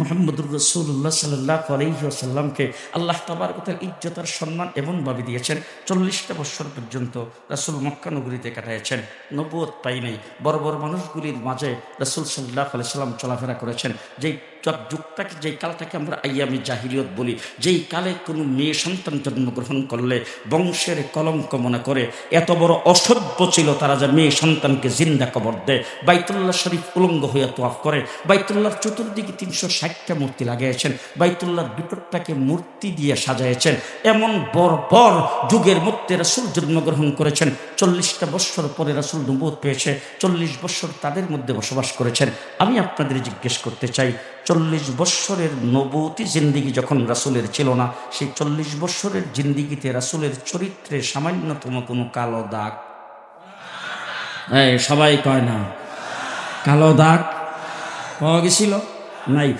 মোহাম্মদুর রসুল্লাহ সাল্লাহ আলহিহাসাল্লামকে আল্লাহ তাবার কোথায় ইজ্জতার সম্মান এমনভাবে দিয়েছেন। চল্লিশটা বছর পর্যন্ত রাসুল মক্কা নগরীতে কাটাইছেন নবুয়ত পাই নাই। বড় বড় মানুষগুলির মাঝে রাসুল সাল্লাহ আলি সাল্লাম চলাফেরা করেছেন। যেই যুগটাকে, যেই কালটাকে আমরা আইয়ামি জাহিলিয়ত বলি, যেই কালে কোনো মেয়ে সন্তান জন্মগ্রহণ করলে বংশের কলঙ্ক মনে করে, এত বড় অসভ্য ছিল তারা যে মেয়ে সন্তানকে জিন্দা কবর দেয়। বাইতুল্লাহ শরীফ উলঙ্গ হইয়া তোয়াফ করে। বাইতুল্লাহর চতুর্দিকে তিনশো ষাটটা মূর্তি লাগিয়েছেন। বাইতুল্লাহ ভিতরটাকে মূর্তি দিয়ে সাজাইছেন এমন বড় বড় যুগের মধ্যে রাসুল জন্মগ্রহণ করেছেন। চল্লিশটা বৎসর পরে রাসুল নবুত পেয়েছে। চল্লিশ বৎসর তাদের মধ্যে বসবাস করেছেন। আমি আপনাদের জিজ্ঞেস করতে চাই, চল্লিশ বৎসরের নবতী জিন্দিগি যখন রাসুলের ছিল না, সেই চল্লিশ বৎসরের জিন্দিগিতে রাসুলের চরিত্রে সামান্যতম কোনো কালো দাগ? এই, সবাই কয় না। কালো দাগ পাওয়া গেছিল? নাই।